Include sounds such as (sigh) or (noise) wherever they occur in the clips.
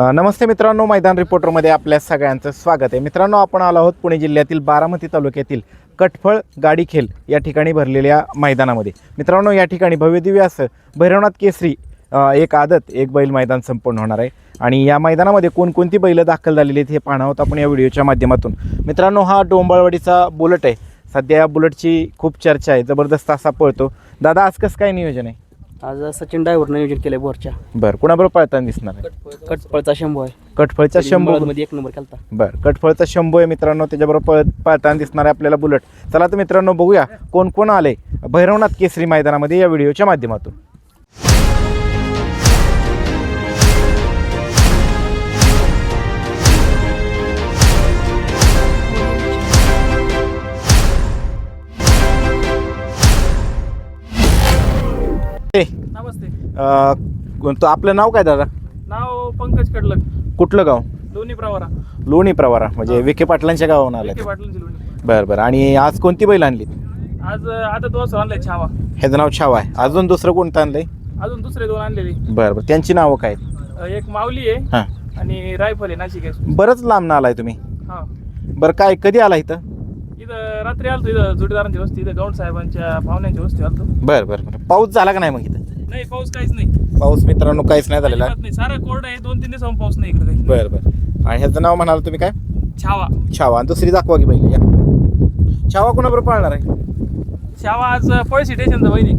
नमस्ते मित्रांनो मैदान रिपोर्टरमध्ये आपल्या सगळ्यांचं स्वागत आहे. मित्रांनो आपण आलो आहोत पुणे जिल्ह्यातील बारामती तालुक्यातील कटफळ गाडीखेल या ठिकाणी भरलेल्या मैदानामध्ये. मित्रांनो या ठिकाणी भव्यदिव्य असं भैरवनाथ केसरी एक आदत एक बैल मैदान संपन्न होणार आहे. आणि या मैदानामध्ये कोणकोणती बैलं दाखल झालेली आहेत हे पाहणार आहोत आपण या व्हिडिओच्या माध्यमातून. मित्रांनो हा डोंबाळवाडीचा बुलट आहे. सध्या या बुलटची खूप चर्चा आहे. जबरदस्त असा पळतो. दादा आज कसं काय नियोजन आहे? आज सचिन ड्रायव्हरनं नियोजन केलंय बोरच्या बरं कुणाबरोबर पळताना दिसणार आहे? कटपळचा शंभू आहे. कटफळचा शंभू मध्ये एक नंबर केलता. बरं कटफळचा शंभू आहे मित्रांनो त्याच्याबरोबर पळ पळताना दिसणार आहे आपल्याला बुलेट. चला तर मित्रांनो बघूया कोण कोण आले भैरवनाथ केसरी मैदानामध्ये या व्हिडिओच्या माध्यमातून. ए, नमस्ते. अं, कोणतं आपलं नाव काय दादा? नाव पंकज कडलक. कुठलं गाव? लोणी प्रवारा. लोणी प्रवारा म्हणजे विखे पाटलांच्या गावाहून आलं विखे बरं बरं. आणि आज कोणती बैल आणली? आज आता दोस आणलाय छावा. ह्याचं नाव छावा आहे. अजून दुसरं कोणतं आणलंय? अजून दुसरे दोन आणलेले. बरं बरं. त्यांची नावं काय? अ, एक माऊली आहे आणि रायफल आहे नाशिक आहे. बरंच लांब आलाय तुम्ही. हा. बरं काय कधी आला इथं? रात्री आलतो इथं जोडीदारांची वस्ती इथं गौड साहेबांच्या पाहुण्यांची वस्ती आलतो. बरं बरं बरं. पाऊस झाला का नाही मग इथं? नाही पाऊस काहीच नाही. पाऊस मित्रांनो काहीच नाही झालेला. अजिबात नाही. सारा कोरड आहे दोन तीन दिवसांहून पाऊस नाही इकडे काही. बरं बरं. आणि ह्याचं नाव म्हणाल तुम्ही काय? छावा. छावा. आणि दुसरी दाखवा की बैल या. छावा कोणाबरोबर पाळणार आहे? छावा आज पळशी स्टेशनचा वहिनी.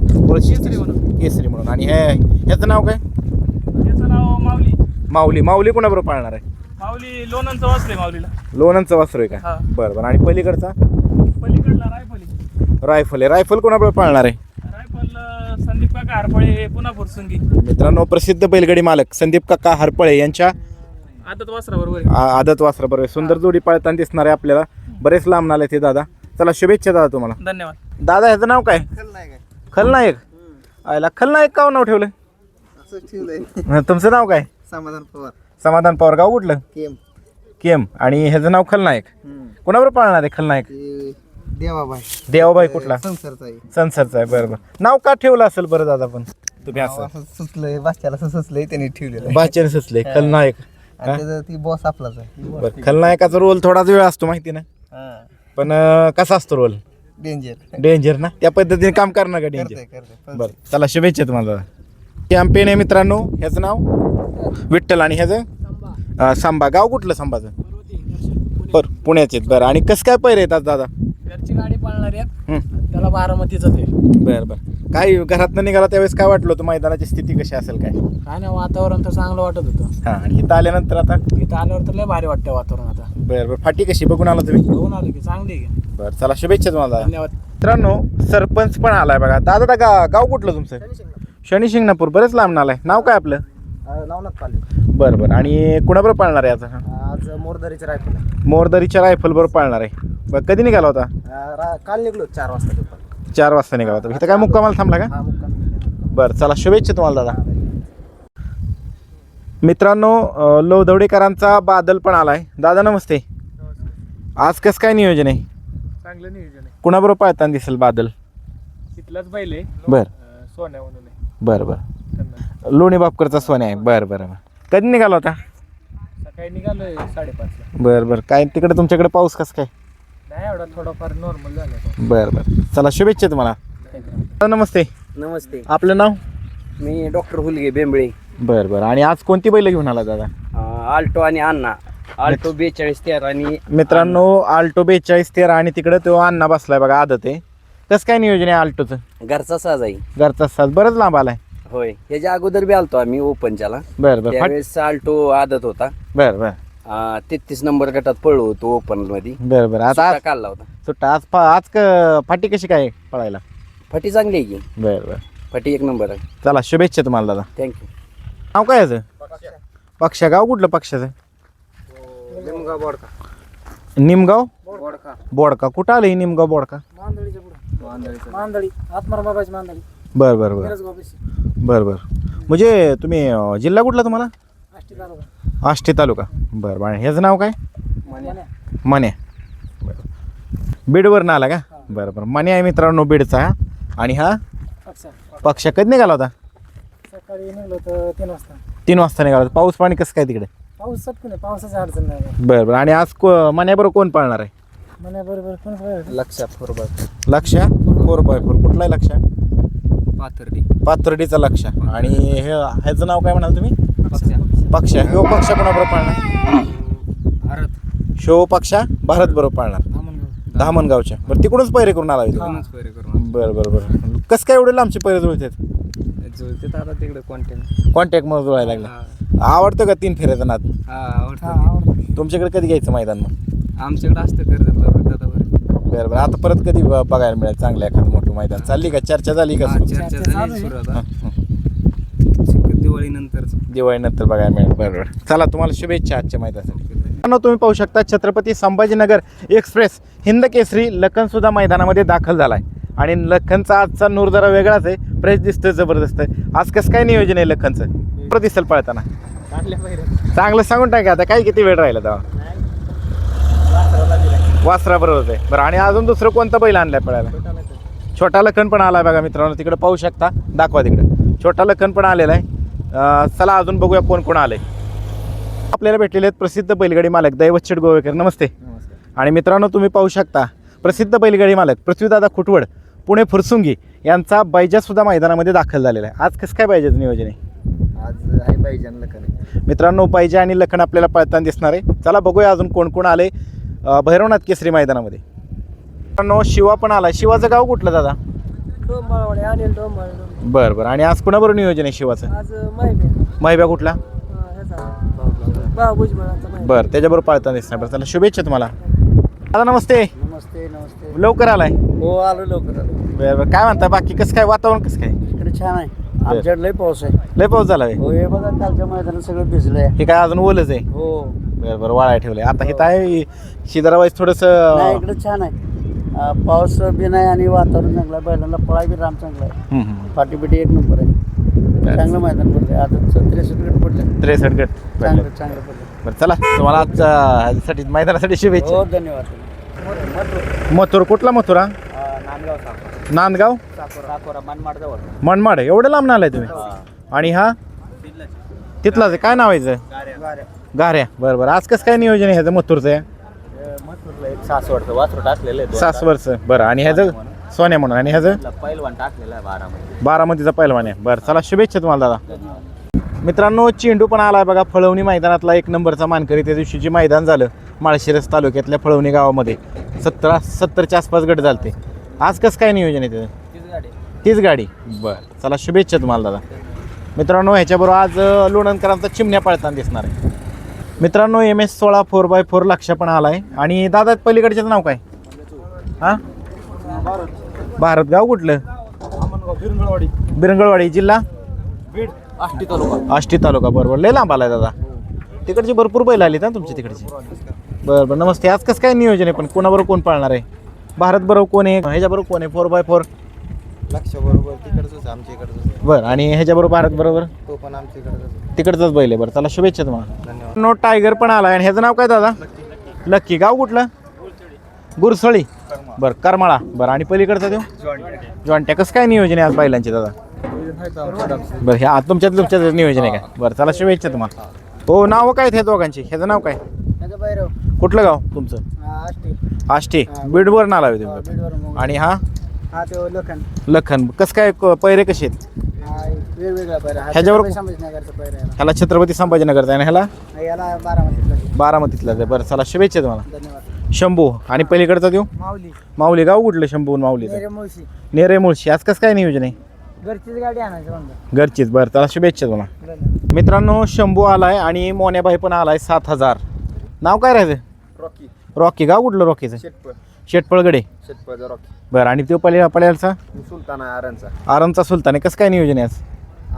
केसरी म्हणून. केसरी म्हणून. आणि हे ह्याचं नाव काय? त्याचं नाव माऊली. माऊली. माऊली कोणाबरोबर पाळणार आहे? माऊली लोणंदचं वाचलंय माऊलीला. लोणंदचं वासरू आहे हा. का बरं बरं. आणि पलीकडचा? पलीकडला रायफली रायफल आहे. रायफल कोणाबरोबर पाळणार आहे? रायफल अ, संदीप काका हरपळे पुन्हा फुरसुंगी. मित्रांनो प्रसिद्ध बैलगाडी मालक संदीप काका हरपळे यांच्या आदत वासरा बरोबर आहे. आ- आदत वासरा बरोबर सुंदर जोडी पाळताना दिसणार आहे आपल्याला. बरेच लांब आले ते दादा. चला शुभेच्छा दादा तुम्हाला. धन्यवाद. दादा ह्याचं नाव काय? खलनायक आयला खलनायक का नाव ठेवलं हं, तुमचं नाव काय? समाधान पवार. समाधान पवार. गाव कुठलं? केम. केम. आणि ह्याचं नाव खलनायक कोणाबरोबर पाळणार आहे खलनायक ते देवाबाई. देवाबाई कुठला? संसारचा आहे संसरचा आहे बरं बरं नाव का ठेवलं असेल बरं दादा पण? तुम्ही असं. असं सुचलंय बाच्याला असं सुचलंय त्यांनी ठेवलेलं आहे. बाच्याने सुचले खलनायक. आणि त्याचं ती बॉस आपलाच आहे. बरं खलनायकाचा रोल थोडाच वेळ असतो माहिती ना? पण अं, कसा असतो रोल डेंजर डेंजर ना? त्या पद्धतीने काम करणार का डेंजर करते करते बरं चला शुभेच्छा तुम्हाला कॅम्पेन आहे मित्रांनो ह्याचं नाव? विठ्ठल आणि ह्याचं? अं, सांबा गाव कुठलं सांबाचं बरं पुण्याचे आहेत. बरं आणि कसं काय पैर येतात दादा? घरची गाडी पाळणार आहेत. हं. त्याला बारामतीच ते बरं बरं. काय घरातनं निघाला त्यावेळेस काय वाटलं होतं? मैदानाची स्थिती कशी असेल काय? काय नाही वातावरण तर चांगलं वाटत होतं. हां आणि इथं आल्यानंतर आता? इथं आल्यावर तर लय भारी वाटतं वातावरण आता. बरं बरं. फाटी कशी? बघून आला तुम्ही? बघून आलो की चांगली आहे की. बरं चला शुभेच्छा तुम्हाला. धन्यवाद. मित्रांनो सरपंच पण आलाय बघा. दादा दादा गा गाव कुठलं तुमचं? शनी शिंगणापूर. बरेच लांब आलाय. नाव काय आपलं? नावनाथ पाले बरं बरं. आणि कुणाबरोबर पाळणार आहे आता आज मोरदरीचे रायफल आहे. मोरदरीच्या रायफल बरोबर पाळणार आहे. बरं कधी निघाला होता? अं, रा- काल निघलो चार वाजता दुपारी. चार वाजता निघाला होता. इथं काय मुक्कामाला थांबला का? हा मुक्काम. बरं चला शुभेच्छा तुम्हाला दादा. मित्रांनो अं, लोधवडेकरांचा बादल पण आलाय. दादा नमस्ते. आज कसं काय नियोजन आहे? चांगलं नियोजन आहे. कुणाबरोबर पाळताना दिसेल बादल? तिथलाच बैल आहे. बरं. अ, सोन्या म्हणून आहे. बरं बरं. त्यांना. लोणी बापकरचा सोन्या आहे. बरं बरं बरं. कधी निघाला होता? सकाळी निघालोय साडेपाचला बरं बरं. काय तिकडे तुमच्याकडे पाऊस कसं काय? नाही एवढा थोडाफार नॉर्मल झाला बरं बरं. चला शुभेच्छा तुम्हाला. नमस्ते. नमस्ते. आपलं नाव? मी डॉक्टर हुलगे बेंबळे. बरं बरं. आणि आज कोणती बैल घेऊन आला दादा? आल्टो आणि अण्णा. आल्टो बेचाळीस तेरा आणि मित्रांनो आल्टो बेचाळीस तेरा आणि तिकडे तो अण्णा बसलाय बघा आदत आहे. कसं काय नियोजन आहे आल्टोचं? घरचा साज आहे. घरचा साज. बरंच लांब आलाय. होय. ह्याच्या अगोदर बी आलतो आम्ही ओपनच्याला. बरं बरं. फाट त्यावेळेस आल्टो आदत होता. बरं बरं. तेहतीस नंबर गटात पळलो होतो ओपनमध्ये बरं बरं. आता सुट्टा आज काढला होता. सुट्टा. आज फा आज क- फाटी कशी काय पळायला? फटी चांगली आहे की. बरं बरं. फटी एक नंबर आहे. चला शुभेच्छा तुम्हाला दादा. थँक्यू नाव काय याचं? पक्षा. गाव कुठलं पक्षाचं? लिमगाव बोडका. निमगाव? बोडका. बोडका. कुठं आलं हे निमगाव बोडका? मांदळीच्या पुढे. मांदळी. आत्मार बाबाची मांदळी. बरं बरं बरं. बरं बरं. म्हणजे तुम्ही अं, जिल्हा कुठला तुम्हाला? आष्टी तालुका. आष्टी तालुका. बरं बरं. ह्याचं नाव काय? मन्या बरं. बीडवरनं आला का? बरं बरं. मन्या आहे मित्रांनो बीडचा. हा. आणि हा? पक्ष. कधी निघाला होता? सकाळी निघलो तर तीन वाजता. तीन वाजता निघाला होता. पाऊस पाणी कसं काय तिकडे? पाऊस सटकून आहे पावसाची अडचण नाही. बरं बरं. आणि आज को मण्याबरोबर कोण पाळणार आहे? मना बरोबर लक्षात बरोबर. लक्ष? फोर बाय फोर कुठला आहे लक्ष? पाथर्डी. पाथर्डीचा लक्ष. आणि हे ह्याचं नाव काय म्हणाल तुम्ही? पक्ष. ह्यो पक्ष कोणाबरोबर पाळणार? भारत. शो पक्षा भारत बरोबर पाळणार धामणगावच्या. बरं तिकडूनच पैरे करून आला पैरे करून बरं बरं बरं. कसं काय एवढे लांबचे पैरे जुळतात? जुळते आता तिकडे कॉन्टेंट कॉन्टॅक्ट मग जुळायला लागला. आवडतं का तीन फेऱ्याचा नाद? हा आवडतं. तुमच्याकडे कधी घ्यायचं मैदान मग? आमच्याकडे असतं कर्जतला बरं बरं. आता परत कधी ब- बघायला मिळेल चांगलं एखादं मोठं मैदान. चालली का? चर्चा झाली का हा, सुरू? चर्चा चालू झाली. आहे. सुरू आता. दिवाळी नंतर दिवाळीनंतर. बघायला मिळेल. बरं बरं. चला तुम्हाला शुभेच्छा आजच्या मैदानासाठी. मित्रांनो, तुम्ही पाहू शकता छत्रपती संभाजीनगर एक्सप्रेस हिंद केसरी लखन सुद्धा मैदानामध्ये दाखल झाला आहे आणि लखनचा आजचा नूर जरा वेगळाच आहे. फ्रेश दिसतोय जबरदस्त आज कसं काय नियोजन आहे लखनचं? बरं दिसेल पळताना चांगलं सांगून टाका. आता काय किती वेळ राहिला तेव्हा? वासरा बरोबर आहे बरं आणि अजून दुसरं कोणतं बैल आणलंय पळायला? छोटा लखन पण आलाय बघा मित्रांनो तिकडे पाहू शकता. दाखवा तिकडे. छोटा लखन पण आलेला आहे. चला अजून बघूया कोण कोण आलंय. आपल्याला भेटलेले आहेत प्रसिद्ध बैलगाडी मालक दैवत गोवेकर. नमस्ते. आणि मित्रांनो तुम्ही पाहू शकता प्रसिद्ध बैलगाडी मालक पृथ्वीदादा खुटवड पुणे फुरसुंगी यांचा बैजासुद्धा मैदानामध्ये दाखल झालेला आहे. आज कसं काय पाहिजे नियोजन आहे? आज आहे पाहिजे लखन. मित्रांनो पाहिजे आणि लखन आपल्याला पळताना दिसणार आहे. चला बघूया अजून कोण कोण आले भैरवनाथ केसरी मैदानामध्ये. मित्रांनो शिवा पण आला शिवाचं गाव कुठलं दादा? डोंबाळवाडी अनिल डोंबाळे बरं बरं. आणि आज कुणाबरोबर नियोजन आहे शिवाचं? आज माहिती माहिब्या कुठला? भुजबळाचा माहिती बरं त्याच्याबरोबर पाळताना दिसणार. बरं चला शुभेच्छा तुम्हाला. दादा नमस्ते. नमस्ते नमस्ते. लवकर आलाय. हो आलो लवकर आलो. बरं बरं. काय म्हणता बाकी कसं काय? वातावरण कसं काय? इकडे छान आहे. आमच्याकडे लय पाऊस आहे. लय पाऊस झाला होय? हो हे बघा कालच्या मैदानात सगळं भिजलंय. हे काय अजून ओलच आहे? हो. बरं बरं वाळाय ठेवलंय. आता हे आहे शिदरावाईस नाही थोडंसं इकडे छान आहे. अं, पाऊस बी नाही आणि वातावरण चांगलं आहे. बैलांना पळाय बी राम चांगला आहे. पाठीपिटी एक नंबर आहे. चांगलं मैदान पडलंय. आता त्रेसष्ट गट पडलं त्रेसष्ट गट चांगलं चांगलं पडलं बरं चला तुम्हाला आजच्या मैदानासाठी शुभेच्छा. हो धन्यवाद. मथुर कुठला मथुरा नांदगाव साकोरा. नांदगाव? साकोरा. मनमाड जवळ. मनमाड एवढं लांब आलाय तुम्ही. आणि हा? तिथलाच आहे. काय नाव आहे? गाऱ्या. बरं बरं. आज कसं काय नियोजन आहे ह्याचं मथुरचं आहे मथुरला एक सासवडचं वासरू टाकलेलं आहे सासवरचं बरं आणि ह्याचं? सोन्या म्हणून. आणि ह्याचं? पहिलवान टाकलेलं आहे बारामध्ये बारामतीचा पहिलवान आहे. बरं चला शुभेच्छा तुम्हाला दादा. मित्रांनो चेंडू पण आला बघा फळवणी मैदानातला एक नंबरचा मानकरी. त्या दिवशी जे मैदान झालं माळशिरस तालुक्यातल्या फळवणी गावामध्ये सतरा सत्तरच्या आसपास गट झालते. आज कसं काय नियोजन आहे त्याचं? तीच गाडी. बरं चला शुभेच्छा तुम्हाला दादा. मित्रांनो ह्याच्याबरोबर आज अं, लोणंदकरांचा चिमण्या पळताना दिसणार आहे. मित्रांनो एम एस सोळा फोर बाय फोर लक्ष पण आला आहे आणि दादा पलीकडच्याचं नाव काय? हां? भारत. गाव कुठलं? बिरंगळवाडी. जिल्हा? आष्टी तालुका. आष्टी तालुका बरोबर. लय लांब आलाय दादा. तिकडची भरपूर बैल आली ना तुमची तिकडची. बरं बरं नमस्ते. आज कसं काय नियोजन आहे पण कोणाबरोबर कोण पाळणार आहे? भारत बरोबर कोण आहे? ह्याच्याबरोबर कोण आहे? फोर बाय फोर लक्ष बरोबर तिकडचंच आमच्या इकडचंच बरं आणि ह्याच्याबरोबर भारत बरोबर? तो पण आमच्या तिकडचाच बैल आहे. बरं चला शुभेच्छा तुम्हाला. नो टायगर पण आलाय. आणि ह्याचं नाव काय दादा? लक्की. गाव कुठलं? गुरसळी बरं करमाळा. बरं आणि पलीकडचा देऊ? जॉन्ट्या. कसं काय नियोजन आहे आज बैलांचे दादा? बरं ह्या तुमच्यात तुमच्यात नियोजन आहे का? बरं चला शुभेच्छा तुम्हाला. हो नाव काय ह्या दोघांची? ह्याचं नाव काय? कुठलं गाव तुमचं? आष्टी. बीडवर नाव आहे तुम्ही. आणि हा? तो लखन. लखन. कसं काय क- पैरे कसे आहेत? वेगवेगळा पैर आहे ह्याच्यावर- संभाजीनगरचा पैर आहे ह्याला छत्रपती संभाजीनगरचा आहे आणि ह्याला? हा, याला बारामतीतला बारामतीतला आहे. बरं चला शुभेच्छा तुम्हाला. धन्यवाद. शंभू आणि पलीकडचा देऊ? माऊली. माऊली गाव कुठलं शंभू आणि माऊलीचं? नेरे मुळशी. नेरे मुळशी. आज कसं काय नियोजन आहे? घरचीच गाडी आणायची म्हणलं. घरचीच. बरं चला शुभेच्छा तुम्हाला. धन्यवाद. मित्रांनो शंभू आलाय आणि मोन्याबाई पण आलाय सात हजार. नाव काय राहायचं रॉकी. रॉकी. गाव कुठलं रॉकीचं? शेटपळ. शेटपळगडे. शेटपळचा रॉकी. बरं आणि तो पल्या पल्याचा सुलतान आहे आरणचा आरामचा सुलतान. आहे कसं काय नियोजन आहे आज?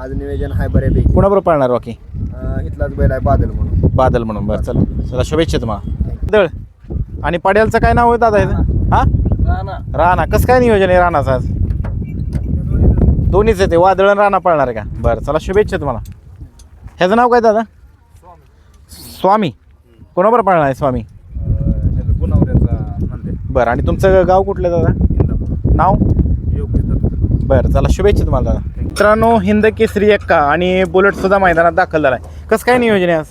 आज नियोजन आहे बऱ्यापैकी. कुणाबरोबर पाळणार रॉकी अं, इथलाच बैल आहे बादल म्हणून. बादल म्हणून. बरं चला. चला शुभेच्छा तुम्हाला. दळ. आणि पड्यालचं काय नाव आहे दादा ह्याचं? हा? राणा. कसं काय नियोजन आहे राणाचं आज? दोन्हीच आहे ते. वादळ आणि राणा पळणार आहे का? बरं चला शुभेच्छा तुम्हाला. ह्याचं नाव काय दादा? स्वामी. कोणाबरोबर पाळणार आहे स्वामी? बरं आणि तुमचं गाव कुठलं दादा? नाव? बरं चला शुभेच्छा तुम्हाला दादा. मित्रांनो हिंद केसरी एक्का आणि बुलेट सुद्धा मैदानात दाखल झाला आहे कसं काय नियोजन आहे आज?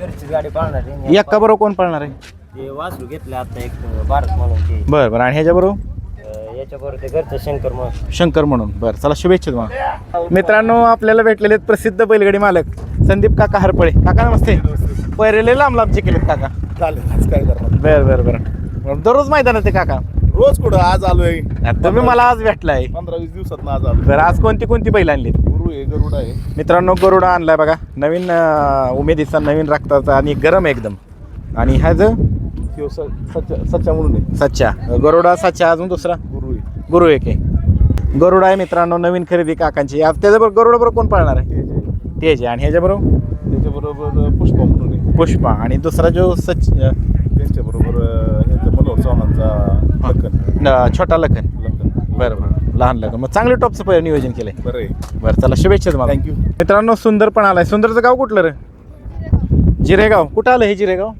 घरची गाडी पाळणार आहे. एक्का बरोबर कोण पळणार आहे? ते वासरू घेतलं आता एक भारत म्हणून ते. बरं बरं. आणि ह्याच्या बरोबर? अं, याच्याबरोबर ते घरचं शंकर म्हणून. शंकर म्हणून. बरं चला शुभेच्छा तुम्हाला. मित्रांनो आपल्याला भेटलेले आहेत प्रसिद्ध बैलगाडी मालक संदीप काका हरपळे. काका नमस्ते. पैरेले लांब लांबचे केलेत काका. चालेल काय करणार? बरं बरं बरं. दररोज मैदानात आहे काका. रोज कुठं? आज आलोय. तुम्ही मला आज भेटलाय. पंधरा वीस दिवसात आज आलो बरं आज कोणती कोणती बैल आणलीत गुरु आहे गरुड आहे. मित्रांनो गरुडा आणलाय बघा. नवीन उमेदीचा नवीन रक्ताचा आणि गरम एकदम. आणि ह्याचं स- सच्चा सच्चा म्हणून आहे. सच्चा गरुडा सच्चा अजून दुसरा? गुरु आहे. गुरु एक आहे. गरुडा आहे मित्रांनो नवीन खरेदी काकांची. आज त्याच्याबरोबर गरुडाबरोबर कोण पाळणार आहे? तेज आहे. आहे. आणि ह्याच्याबरोबर? त्याच्याबरोबर पुष्पा म्हणून आहे. पुष्पा. आणि दुसरा जो सच त्यांच्याबरोबर मनोहर चव्हाणांचा लखन. न- छोटा लखन. लखन. बरं बरं. लहान लखन. मग चांगलं टॉपचं पहिलं नियोजन केलंय. बरं आहे. बरं चला शुभेच्छा तुम्हाला. थँक्यू मित्रांनो सुंदर पण आलाय. सुंदरचं गाव कुठलं रे? जिरेगाव. कुठं आलं हे जिरेगाव?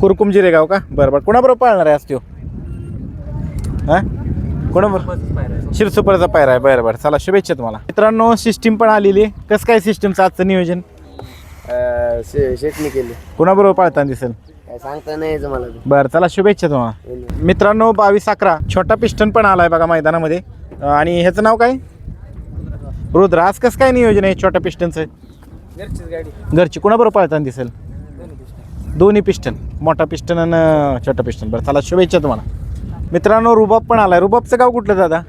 कुरकुम जिरेगाव का? बरं बरं. कोणाबरोबर पाळणार आहे आज त्यो? हा? कोणाबरोबर शिरसुपरचा पायरा आहे. बरं बरं. चला शुभेच्छा तुम्हाला. मित्रांनो सिस्टीम पण आलेली आहे. कसं काय सिस्टीमचं आजचं नियोजन? शेटणी केली. कोणाबरोबर पाळताना दिसेल? सांगता नाही यायचं मला ते. बरं चला शुभेच्छा तुम्हाला. मित्रांनो बावीस अकरा छोटा पिस्टन पण आलाय बघा मैदानामध्ये. आणि ह्याचं नाव काय? रुद्र. आज कसं काय नियोजन आहे छोट्या पिस्टनचं? गाडी. घरची. कोणाबरोबर पाळताना दिसेल? दोन्ही पिस्टन. मोठा पिस्टन आणि छोटा पिस्टन. बरं चला शुभेच्छा तुम्हाला. मित्रांनो रुबाब पण आलाय. रुबाबचं गाव कुठलं दादा?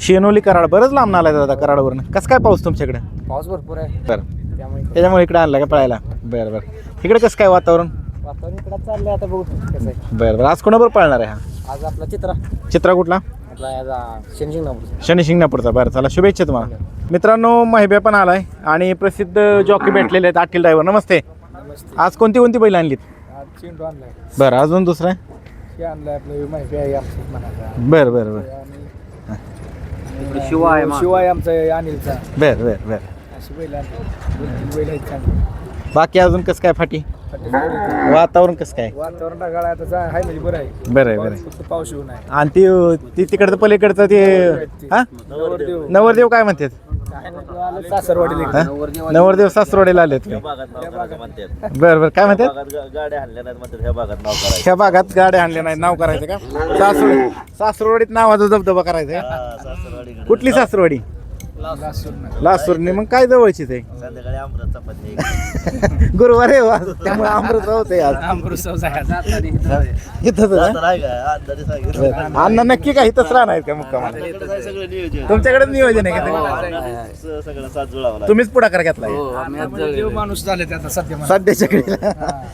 शेनोली कराड. बरंच लांब आलाय दादा कराडवरनं. कसं काय पाऊस तुमच्याकडे? पाऊस भरपूर आहे. बरं. त्यामुळे त्याच्यामुळे इकडे आणला का पळायला? बरं बरं. इकडे कसं काय वातावरण? वातावरण इकडं चाललंय आता बघू कसं आहे. बरं बरं. आज कोणाबरोबर पाळणार आहे हा? आज आपला चित्रा. चित्रा कुठला? आपला याचा शनी शिंगणापूरचा. बरं चला शुभेच्छा तुम्हाला. मित्रांनो महिब्या पण आलाय आणि प्रसिद्ध जॉकी भेटलेले आहेत अखिल ड्रायव्हर. नमस्ते. आज कोणती कोणती बैल आणलीत? आज चेंडू आणलाय. बरं अजून दुसरं? हे आणलाय आपलं माहिती आहे आमचं म्हणायचं. बरं बरं बरं. शिवाय शिवाय आमचा अनिलचा. बरं बरं बरं. अशी बैल आणली. बैल आहेत चांगली. बाकी अजून कसं काय फाटी? वातावरण कसं काय? वातावरण ढगाळ आहे आता जा- आहे म्हणजे बरं आहे. बरं आहे बरं आहे. फक्त पाऊस येऊ नये आणि ती ती तिकडचं पलीकडचं ते हा? नवरदेव. नवरदेव काय म्हणतात? सासरवाडी हा? नवरदेव सासरोडेला आलेत काय? बरं बरं. काय म्हणतात? गाड्या आणल्या नाहीत म्हणतात ह्या भागात नाव करायचं. ह्या भागात गाड्या आणल्या नाही नाव करायचं का? सासरोडी सासरोडीत नावाचा धबधबा करायचा का? कुठली सासरोडी लासूरने. मग काय जवळचीच आहे संध्याकाळी आमरस चपाती (laughs) गुरुवार आहे आज, त्यामुळे अमृत होते आज. इथंच आहे. ना? अण्णा नक्की का इथंच राहणार का मुक्कामाला? सगळं नियोजन तुमच्याकडे नियोजन आहे का सगळं? साथ जुळावं तुम्हीच पुढाकार घेतलाय? देव माणूस झाले ते आता सध्या मला. सध्याच्या घडीला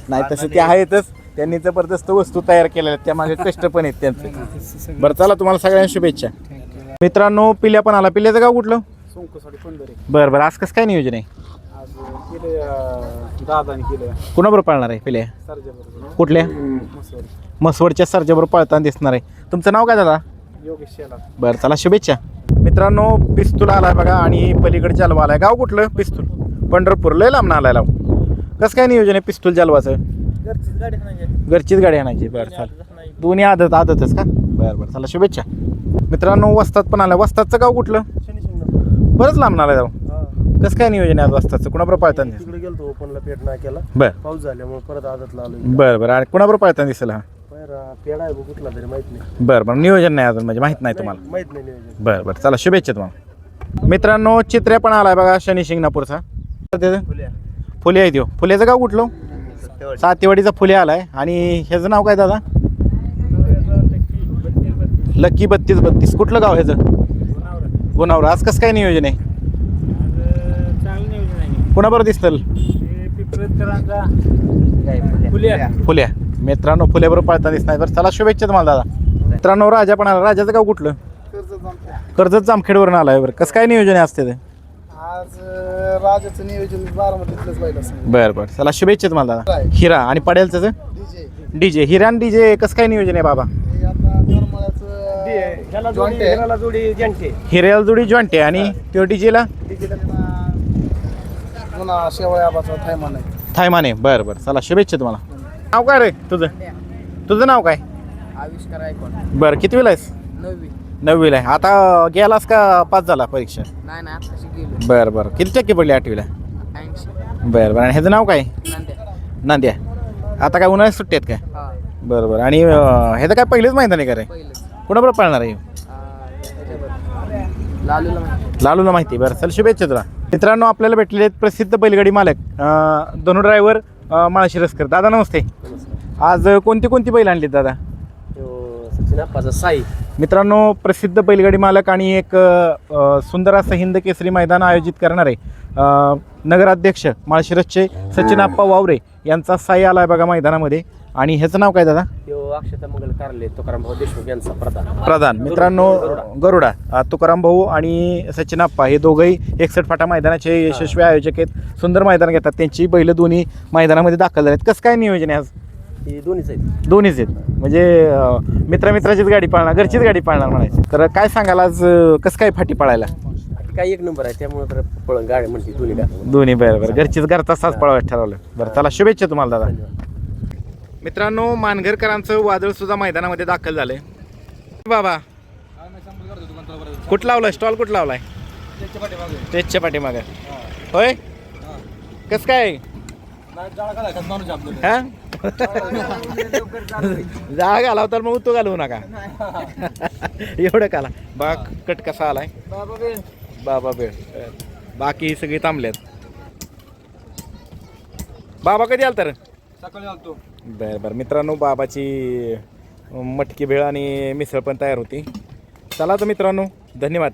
नाही तसं ते आहेतच. त्यांनी जबरदस्त वस्तू तयार केलेल्या आहेत. त्या मागे कष्ट पण आहेत त्यांचे. बरं चला तुम्हाला सगळ्यांना शुभेच्छा. मित्रांनो पिल्या पण आला. पिल्याचं गाव कुठलं? सोंकसाडी पंढरी. बरं बरं. आज कसं काय नियोजन आहे? आज केले दादाने केले. कुणाबरोबर पाळणार आहे पिल्या सरजा कुठल्या? मसवाडी मसवडच्या सर्जाबरोबर पळताना दिसणार आहे. तुमचं नाव काय दादा? योगेश शेला बरं चला शुभेच्छा. मित्रांनो पिस्तूल आलाय बघा आणि पलीकडे जलवा आलाय. गाव कुठलं? पिस्तूल. पंढरपूर. लय लांब आलाय लाव. कसं काय नियोजन आहे पिस्तूल जलवाचं? घरचीच गाडी नाही घरचीच गाडी आणायची. बरं चाल. दोन्ही आदत आदतच का? बरं बरं. चला शुभेच्छा. मित्रांनो वस्तात पण आलं वस्तादचं गाव कुठलं? बरंच लांब आलं जाऊ. कसं काय नियोजन आहे आज वस्तादचं कुणाबरोबर पाळताना दिसेल? तिकडे गेलतो ओपनला पेट नाही केला. बरं. पाऊस झाल्यामुळे परत आदत लावलो बरं बरं. आणि कुणाबरोबर पाळताना दिसेल? हा पेडा आहे कुठला तरी माहीत नाही. बरं बरं. नियोजन नाही अजून म्हणजे माहीत नाही तुम्हाला. माहीत नाही नियोजन. बरं बरं. चला शुभेच्छा तुम्हाला. मित्रांनो चित्र्या पण आलाय बघा शनी शिंगणापूरचा. त्याचं फुले. आहे त्यो. फुल्याचं गाव कुठलं? सातेवाडीचा फुले आलाय. आणि ह्याचं नाव काय दादा? लक्की बत्तीस बत्तीस. कुठलं गाव ह्याचं? गुणावर आज कसं काय नियोजन आहे? चांगलं नियोजन आहे कुणाबरोबर दिसतं पिंपळेकरांचा फुल्या. फुल्या. मित्रांनो फुल्याबरोबर पाळताना दिसणार बरं चला शुभेच्छा तुम्हाला दादा. मित्रांनो राजा पण आला. राजाचं गाव कुठलं? कर्जत जामखेडवरून आलाय बरं. कसं काय नियोजन आहे असते ते आज राजाचं नियोजन बारामतीतलंच पाहिलं असं बरं बरं. चला शुभेच्छा तुम्हाला दादा. हिरा आणि पडेलचं डीजे. डीजे. हिरा आणि डीजे कसं काय नियोजन आहे बाबा? हे आता आहे. जोडी जंटे हिऱ्याला जोडी आहे. आणि तो आबाचा थैमान आहे. थायमाने बरं बरं. चला शुभेच्छा तुम्हाला. नाव काय रे तुझं? तुझं नाव काय? आविष्कार ऐकून बरं किती वेळा आहेस? नववी. नववीला आहे. आता गेलास का पास झाला परीक्षा? नाही नाही आताशी गेलो. बरं बरं. किती टक्के पडली आठवीला? ऐंशी. बरं बरं. आणि ह्याचं नाव काय? नांद्या. आता काय उन्हाळ्यात सुट्टी आहेत काय? बरं बरं. आणि अं, ह्याचं काय पहिलेच मैदान आहे का रे? कुणाबरोबर पाळणार आहे? लालूला माहिती बरं चल शुभेच्छा तुला. मित्रांनो आपल्याला भेटलेले आहेत प्रसिद्ध बैलगाडी मालक अं, धनु ड्रायव्हर माळशिरसकर दादा नमस्ते. आज कोणती कोणती बैल आणली दादा? सचिन साई. मित्रांनो प्रसिद्ध बैलगाडी मालक आणि एक अ, सुंदर असं हिंद केसरी मैदान आयोजित करणारे अ, नगराध्यक्ष माळशिरसचे सचिन आप्पा वावरे यांचा साई आलाय बघा मैदानामध्ये. आणि ह्याचं नाव काय दादा? अक्षता मंगल कारले तुकाराम भाऊ देशमुख यांचा प्रधान. प्रधान. मित्रांनो गरुडा. अ, तुकाराम भाऊ आणि सचिन आप्पा हे दोघंही एकसठ फाटा मैदानाचे यशस्वी आयोजक आहेत. सुंदर मैदान घेतात. त्यांची बैल दोन्ही मैदानामध्ये दाखल झालेत. कसं काय नियोजन आहे आज? ही दोन्हीच आहेत. दोन्हीच आहेत. म्हणजे अ, मित्रामित्राचीच गाडी पाळणार घरचीच गाडी पाळणार म्हणायची. तर काय सांगाल आज अ, कसं काय फाटी पळायला? काही एक नंबर आहे त्यामुळे तर पळून गाडी म्हणते दोन्ही गाडी. दोन्ही बरं बरं. घरचीच घरचा साज पळवायचं ठरवलं. बरं चला शुभेच्छा तुम्हाला दादा. मित्रांनो मानघरकरांचं वादळ सुद्धा मैदानामध्ये दाखल झालंय. बाबा कुठं लावलाय? स्टॉल कुठं लावलाय? स्टेजच्या पाठीमागे. होय? कस काय? जा घालाव तर मग तू घालवू नका. एवढं काला. बा कट कसा आलाय? बाबा बेळ. बाकी सगळी थांबलेत बाबा कधी आल तर सकाळी आलतो. बरं बरं. मित्रांनो बाबाची मटकी भेळ आणि मिसळ पण तयार होती. चला तर मित्रांनो धन्यवाद.